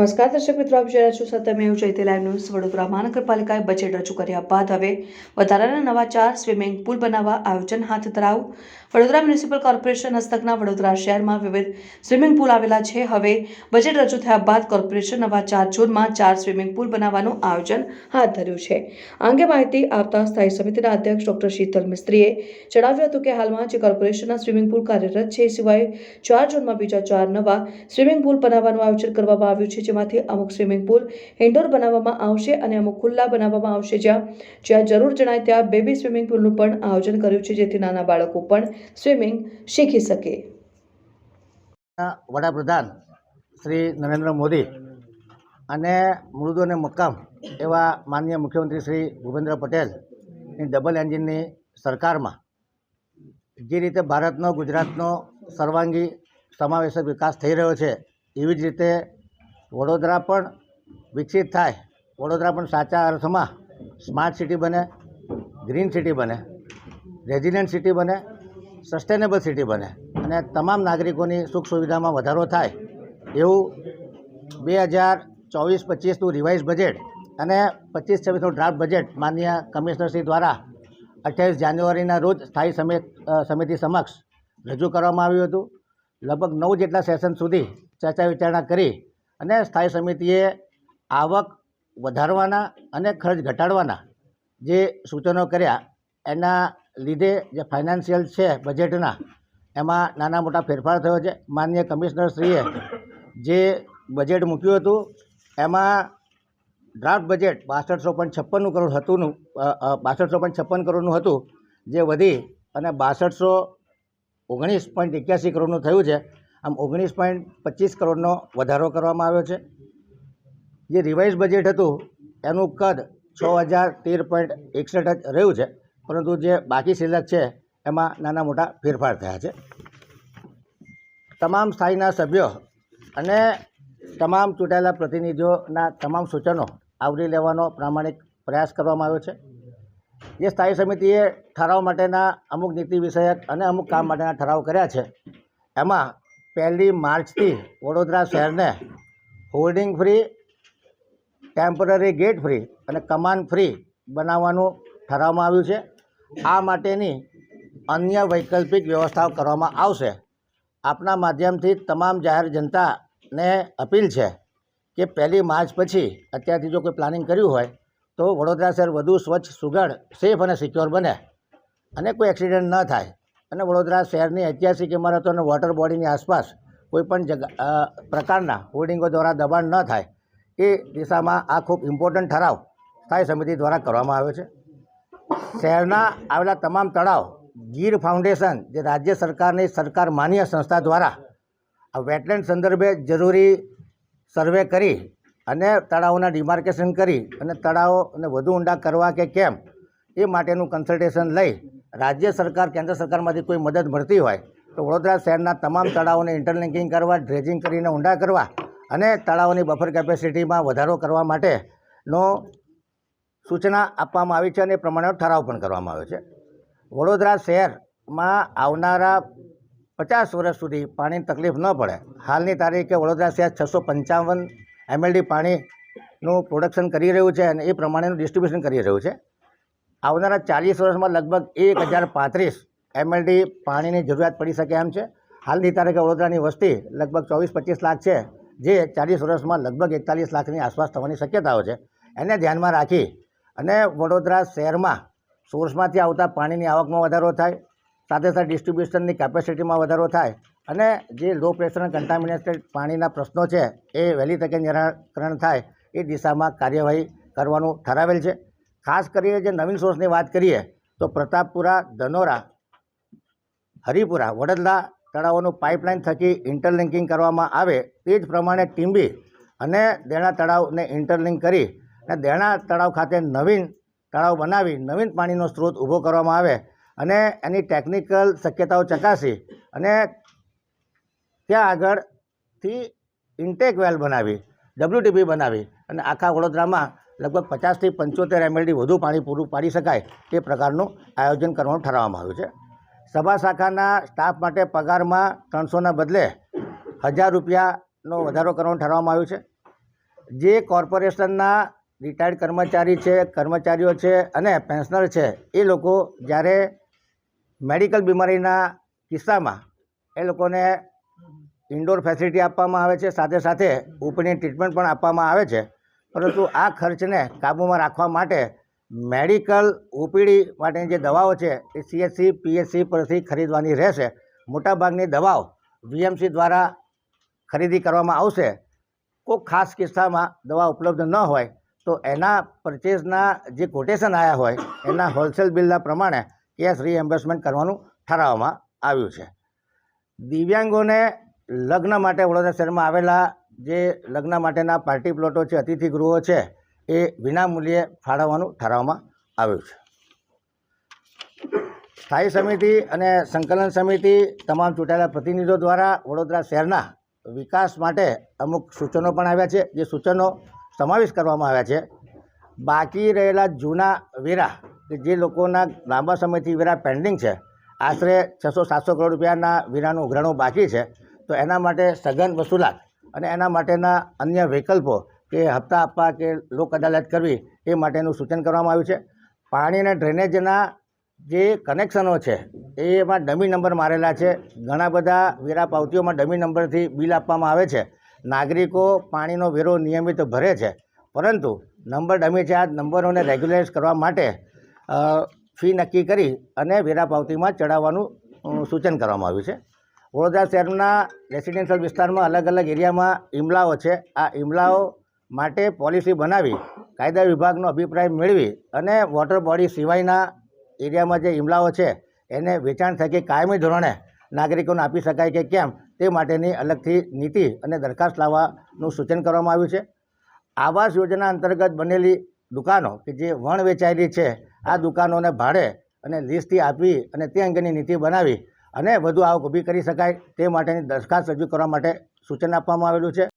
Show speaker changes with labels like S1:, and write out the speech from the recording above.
S1: નમસ્કાર દર્શક મિત્રો, આપ જોઈ રહ્યા છો સત્યમેવ જયતે લાઈવ ન્યૂઝ. વડોદરા મહાનગરપાલિકાએ બજેટ રજૂ કર્યા બાદ હવે વધારાના નવા ચાર સ્વિમિંગ પુલ બનાવવા આયોજન હાથ ધરાવું વડોદરા મ્યુનિસિપલ કોર્પોરેશન હસ્તકના વડોદરા શહેરમાં વિવિધ સ્વિમિંગ પુલ આવેલા છે. હવે બજેટ રજૂ થયા બાદ કોર્પોરેશન નવા ચાર જૂનમાં ચાર સ્વિમિંગ પુલ બનાવવાનું આયોજન હાથ ધર્યું છે. આ અંગે માહિતી આપતા સ્થાયી સમિતિના અધ્યક્ષ ડોક્ટર શીતલ મિસ્ત્રીએ જણાવ્યું હતું કે હાલમાં જે કોર્પોરેશનના સ્વિમિંગ પુલ કાર્યરત છે સિવાય ચાર જૂનમાં બીજા ચાર નવા સ્વિમિંગ પુલ બનાવવાનું આયોજન કરવામાં આવ્યું છે જેમાંથી અમુક સ્વિમિંગ પુલ ઇન્ડોર બનાવવામાં આવશે અને અમુક ખુલ્લા બનાવવામાં આવશે જ્યાં જ્યાં જરૂર જણાય ત્યાં બેબી સ્વિમિંગ પુલનું પણ આયોજન કર્યું છે જેથી નાના બાળકો પણ સ્વિમિંગ શીખી શકે.
S2: વડાપ્રધાન શ્રી નરેન્દ્ર મોદી અને મૃદુ અને મક્કમ એવા માનનીય મુખ્યમંત્રી શ્રી ભૂપેન્દ્ર પટેલની ડબલ એન્જિનની સરકારમાં જે રીતે ભારતનો, ગુજરાતનો સર્વાંગી સમાવેશક વિકાસ થઈ રહ્યો છે, એવી જ રીતે વડોદરા પણ વિકસિત થાય. વડોદરા પણ સાચા અર્થમાં સ્માર્ટ સિટી બને, ગ્રીન સિટી બને, રેઝિડન્ટ સિટી બને, સસ્ટેનેબલ સિટી બને અને તમામ નાગરિકોની સુખ સુવિધામાં વધારો થાય એવું બે હજાર ચોવીસ પચીસનું રિવાઇઝ બજેટ અને પચીસ છવ્વીસનું ડ્રાફ્ટ બજેટ માનનીય કમિશનરશ્રી દ્વારા અઠ્યાવીસ જાન્યુઆરીના રોજ સ્થાયી સમિતિ સમક્ષ રજૂ કરવામાં આવ્યું હતું. લગભગ નવ જેટલા સેશન સુધી ચર્ચા વિચારણા કરી અને સ્થાયી સમિતિએ આવક વધારવાના અને ખર્ચ ઘટાડવાના જે સૂચનો કર્યા, એના લીધે જે ફાઇનાન્શિયલ છે બજેટના, એમાં નાના મોટા ફેરફાર થયો છે. માન્ય કમિશનરશ્રીએ જે બજેટ મૂક્યું હતું, એમાં ડ્રાફ્ટ બજેટ બાસઠસો પોઈન્ટ છપ્પનનું કરોડ હતું બાસઠસો પોઈન્ટ છપ્પન કરોડનું હતું, જે વધી અને બાસઠસો ઓગણીસ પોઈન્ટ એક્યાસી કરોડનું થયું છે. આમ ઓગણીસ પોઈન્ટ પચીસ કરોડનો વધારો કરવામાં આવ્યો છે. જે રિવાઇઝ બજેટ હતું, એનું કદ છ હજાર તેર પોઈન્ટ એકસઠ જ રહ્યું છે. પરંતુ જે બાકી સિલક છે, એમાં નાના મોટા ફેરફાર થયા છે. તમામ સ્થાયીના સભ્યો અને તમામ ચૂંટાયેલા પ્રતિનિધિઓના તમામ સૂચનો આવરી લેવાનો પ્રામાણિક પ્રયાસ કરવામાં આવ્યો છે. જે સ્થાયી સમિતિએ ઠરાવ માટેના અમુક નીતિ વિષયક અને અમુક કામ માટેના ઠરાવ કર્યા છે, એમાં પહેલી માર્ચથી વડોદરા શહેરને hoarding free temporary gate free અને કમાન ફ્રી બનાવવાનું ઠરાવવામાં આવ્યું છે. આ માટેની અન્ય વૈકલ્પિક વ્યવસ્થાઓ કરવામાં આવશે. આપના માધ્યમથી તમામ જાહેર જનતાને અપીલ છે કે પહેલી માર્ચ પછી અત્યારથી જો કોઈ પ્લાનિંગ કર્યું હોય તો વડોદરા શહેર વધુ સ્વચ્છ, સુઘડ સેફ અને સિક્યોર બને અને કોઈ એક્સિડન્ટ ન થાય. અને વડોદરા શહેરની ઐતિહાસિક ઇમારતો અને વોટર બોડીની આસપાસ કોઈપણ જગા પ્રકારના હોર્ડિંગો દ્વારા દબાણ ન થાય, એ દિશામાં આ ખૂબ ઇમ્પોર્ટન્ટ ઠરાવ સ્થાયી સમિતિ દ્વારા કરવામાં આવ્યો છે. શહેરના આવેલા તમામ તળાવ, ગીર ફાઉન્ડેશન જે રાજ્ય સરકારની સરકાર માન્ય સંસ્થા દ્વારા આ વેટલેન્ડ સંદર્ભે જરૂરી સર્વે કરી અને તળાવોના ડિમાર્કેશન કરી અને તળાવોને વધુ ઊંડા કરવા કે કેમ, એ માટેનું કન્સલ્ટેશન લઈ રાજ્ય સરકાર, કેન્દ્ર સરકારમાંથી કોઈ મદદ મળતી હોય તો વડોદરા શહેરના તમામ તળાવોને ઇન્ટરલિંકિંગ કરવા ડ્રેજિંગ કરીને ઊંડા કરવા અને તળાવોની બફર કેપેસિટીમાં વધારો કરવા માટેનો સૂચના આપવામાં આવી છે અને એ પ્રમાણે ઠરાવ પણ કરવામાં આવ્યો છે. વડોદરા શહેરમાં આવનારા પચાસ વર્ષ સુધી પાણીની તકલીફ ન પડે. હાલની તારીખે વડોદરા શહેર છસો પંચાવન એમએલડી પાણીનું પ્રોડક્શન કરી રહ્યું છે અને એ પ્રમાણેનું ડિસ્ટ્રીબ્યુશન કરી રહ્યું છે. આવનારા ચાલીસ વર્ષમાં લગભગ એક હજાર પાંત્રીસ એમએલડી પાણીની જરૂરિયાત પડી શકે એમ છે. હાલની તારીખે વડોદરાની વસ્તી લગભગ ચોવીસ પચીસ લાખ છે, જે ચાલીસ વર્ષમાં લગભગ એકતાલીસ લાખની આસપાસ થવાની શક્યતાઓ છે. એને ધ્યાનમાં રાખી અને વડોદરા શહેરમાં સોર્સમાંથી આવતા પાણીની આવકમાં વધારો થાય, સાથે સાથે ડિસ્ટ્રીબ્યુશનની કેપેસિટીમાં વધારો થાય અને જે લો પ્રેશર અને કન્ટામિનેટેડ પાણીના પ્રશ્નો છે એ વહેલી તકે નિરાકરણ થાય એ દિશામાં કાર્યવાહી કરવાનું ઠરાવેલ છે. ખાસ કરીને જે નવીન સોર્સની વાત કરીએ, તો પ્રતાપપુરા ધનોરા હરિપુરા વડોદરા તળાવોનું પાઇપલાઇન થકી ઇન્ટરલિંકિંગ કરવામાં આવે તે જ પ્રમાણે ટીંબી અને દેણા તળાવને ઇન્ટરલિંક કરી અને દેણા તળાવ ખાતે નવીન તળાવ બનાવી નવીન પાણીનો સ્ત્રોત ઊભો કરવામાં આવે અને એની ટેકનિકલ શક્યતાઓ ચકાસી અને ત્યાં આગળથી ઇન્ટેક વેલ બનાવી ડબ્લ્યુટીપી બનાવી અને આખા વડોદરામાં લગભગ પચાસથી પંચોતેર એમએલડી વધુ પાણી પૂરું પાડી શકાય તે પ્રકારનું આયોજન કરવાનું ઠરાવવામાં આવ્યું છે. સભા શાખાના સ્ટાફ માટે પગારમાં ત્રણસોના બદલે હજાર રૂપિયાનો વધારો કરવાનું ઠરાવવામાં આવ્યું છે. જે કોર્પોરેશનના રિટાયર્ડ કર્મચારી છે, કર્મચારીઓ છે અને પેન્શનર છે, એ લોકો જ્યારે મેડિકલ બીમારીના કિસ્સામાં એ લોકોને ઇન્ડોર ફેસિલિટી આપવામાં આવે છે, સાથે સાથે ઉપરની ટ્રીટમેન્ટ પણ આપવામાં આવે છે પરંતુ આ ખર્ચને કાબૂમાં રાખવા માટે મેડિકલ ઓપીડી માટેની જે દવાઓ છે એ સીએચસી પીએચસી પરથી ખરીદવાની રહેશે. મોટાભાગની દવાઓ વીએમસી દ્વારા ખરીદી કરવામાં આવશે. કોઈ ખાસ કિસ્સામાં દવા ઉપલબ્ધ ન હોય તો એના પરચેઝના જે કોટેશન આવ્યા હોય એના હોલસેલ બિલના પ્રમાણે કેશ રીએમ્બર્સમેન્ટ કરવાનું ઠરાવવામાં આવ્યું છે. દિવ્યાંગોને લગ્ન માટે વડોદરા શહેરમાં આવેલા જે લગ્ન માટેના પાર્ટી પ્લોટો છે અતિથિ ગૃહો છે, એ વિનામૂલ્યે ફાળવવાનું ઠરાવવામાં આવ્યું છે. સ્થાયી સમિતિ અને સંકલન સમિતિ તમામ ચૂંટાયેલા પ્રતિનિધિઓ દ્વારા વડોદરા શહેરના વિકાસ માટે અમુક સૂચનો પણ આવ્યા છે. જે સૂચનો સમાવેશ કરવામાં આવ્યા છે. બાકી રહેલા જૂના વેરા, કે જે લોકોના લાંબા સમયથી વેરા પેન્ડિંગ છે, આશરે છસો સાતસો કરોડ રૂપિયાના વેરાનું ઉઘરાણું બાકી છે, તો એના માટે સઘન વસૂલાત અને એના માટેના અન્ય વિકલ્પો કે હપ્તા આપવા કે લોક અદાલત કરવી, એ માટેનું સૂચન કરવામાં આવ્યું છે. પાણી અને ડ્રેનેજના જે કનેક્શનો છે, એમાં ડમી નંબર મારેલા છે. ઘણા બધા વેરા પાવતીઓમાં ડમી નંબરથી બિલ આપવામાં આવે છે. નાગરિકો પાણીનો વેરો નિયમિત ભરે છે. પરંતુ નંબર ડમી છે, આ નંબરોને રેગ્યુલાઇઝ કરવા માટે ફી નક્કી કરી અને વેરા પાવતીમાં ચડાવવાનું સૂચન કરવામાં આવ્યું છે. વડોદરા શહેરના રેસિડેન્શિયલ વિસ્તારમાં અલગ અલગ એરિયામાં ઇમલાઓ છે. આ ઇમલાઓ માટે પોલિસી બનાવી, કાયદા વિભાગનો અભિપ્રાય મેળવી અને વોટર બોડી સિવાયના એરિયામાં જે ઇમલાઓ છે, એને વેચાણ થકી કાયમી ધોરણે નાગરિકોને આપી શકાય કે કેમ, તે માટેની અલગથી નીતિ અને દરખાસ્ત લાવવાનું સૂચન કરવામાં આવ્યું છે. આવાસ યોજના અંતર્ગત બનેલી દુકાનો કે જે વણ વેચાયેલી છે, આ દુકાનોને ભાડે અને લીઝથી આપી અને તે અંગેની નીતિ બનાવી અને વધુ આવક ઊભી કરી શકાય તે માટેની દરખાસ્ત રજૂ કરવા માટે સૂચન આપવામાં આવેલું છે.